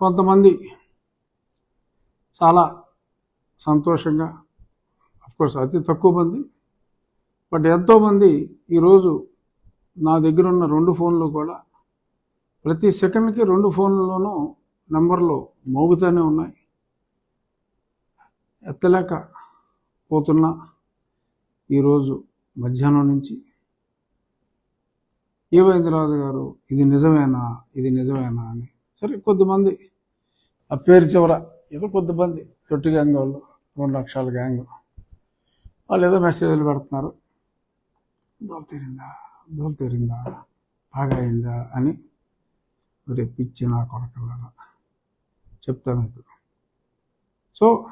కొంతమంది చాలా సంతోషంగా కోర్స్ అతి తక్కువ మంది. బట్ ఎంతోమంది ఈరోజు నా దగ్గర ఉన్న రెండు ఫోన్లు కూడా ప్రతి సెకండ్కి రెండు ఫోన్లలోనూ నెంబర్లు మోగుతూనే ఉన్నాయి. ఎత్తలేక పోతున్నా ఈరోజు మధ్యాహ్నం నుంచి. ఏవైంద్రరాజు గారు ఇది నిజమేనా? ఇది నిజమేనా అని. సరే కొద్దిమంది ఆ పేరు చివర ఏదో కొద్దిమంది తొట్టి గ్యాంగ్ వాళ్ళు రెండు లక్షల గ్యాంగ్. వాళ్ళు ఏదో మెసేజ్లు పెడుతున్నారు. దోలు తీరిందా? దోలు తీరిందా? బాగా అయిందా? అని మరి నా కొరకలారా చెప్తా మీకు. సో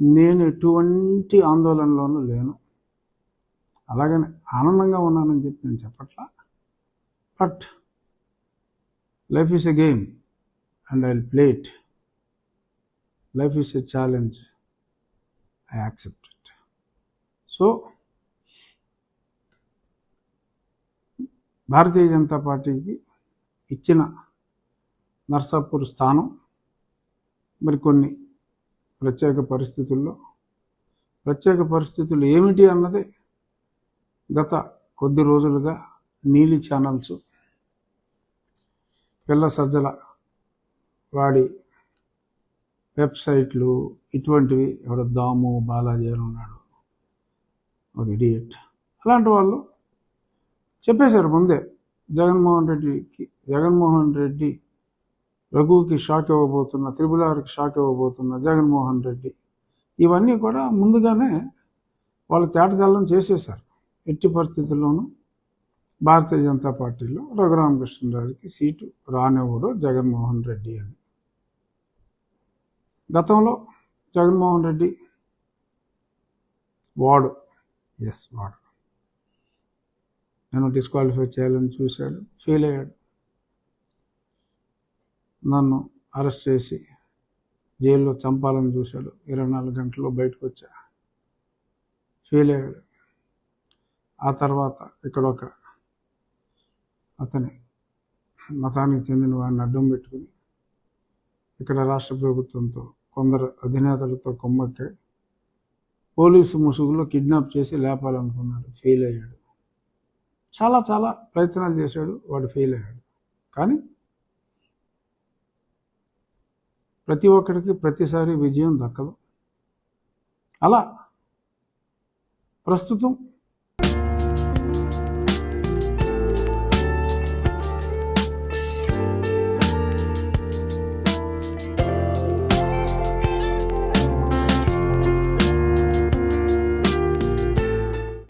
నేను ఎటువంటి ఆందోళనలోనూ లేను. అలాగని ఆనందంగా ఉన్నానని చెప్పి నేను చెప్పట్లా. But life is a game and I will play it life is a challenge I accept it so Bharatiya Janata పార్టీకి ఇచ్చిన నర్సాపూర్ స్థానం మరికొన్ని ప్రత్యేక పరిస్థితుల్లో. ప్రత్యేక పరిస్థితులు ఏమిటి అన్నది గత కొద్ది రోజులుగా నీలి ఛానల్స్ పిల్ల సజ్జల వాడి వెబ్సైట్లు ఇటువంటివి ఎవడ దాము బాలాజీ అని ఉన్నాడు. ఒక ఇడియట్. అలాంటి వాళ్ళు చెప్పేశారు ముందే జగన్మోహన్ రెడ్డికి జగన్మోహన్ రెడ్డి రఘుకి షాక్ ఇవ్వబోతున్న త్రిపులారికి ఆర్కి షాక్ ఇవ్వబోతున్న జగన్మోహన్ రెడ్డి. ఇవన్నీ కూడా ముందుగానే వాళ్ళు తేటతెల్లం చేసేశారు. ఎట్టి పరిస్థితుల్లోనూ భారతీయ జనతా పార్టీలో రఘురామకృష్ణరాజుకి సీటు రానివ్వడు జగన్మోహన్ రెడ్డి అని. గతంలో జగన్మోహన్ రెడ్డి వాడు. ఎస్ వాడు. నన్ను డిస్క్వాలిఫై చేయాలని చూశాడు ఫెయిల్ అయ్యాడు. నన్ను అరెస్ట్ చేసి జైల్లో చంపాలని చూశాడు ఇరవై నాలుగు గంటల్లో బయటకు వచ్చా. ఫెయిల్ అయ్యాడు. ఆ తర్వాత ఇక్కడ ఒక అతని. మతానికి చెందిన వాడిని అడ్డం పెట్టుకుని ఇక్కడ రాష్ట్ర ప్రభుత్వంతో కొందరు అధినేతలతో కొమ్మక్కి పోలీసు ముసుగులో కిడ్నాప్ చేసి లేపాలనుకున్నాడు. ఫెయిల్ అయ్యాడు. చాలా చాలా ప్రయత్నాలు చేశాడు. వాడు ఫెయిల్ అయ్యాడు. కానీ ప్రతి ఒక్కడికి ప్రతిసారి విజయం దక్కదు. అలా ప్రస్తుతం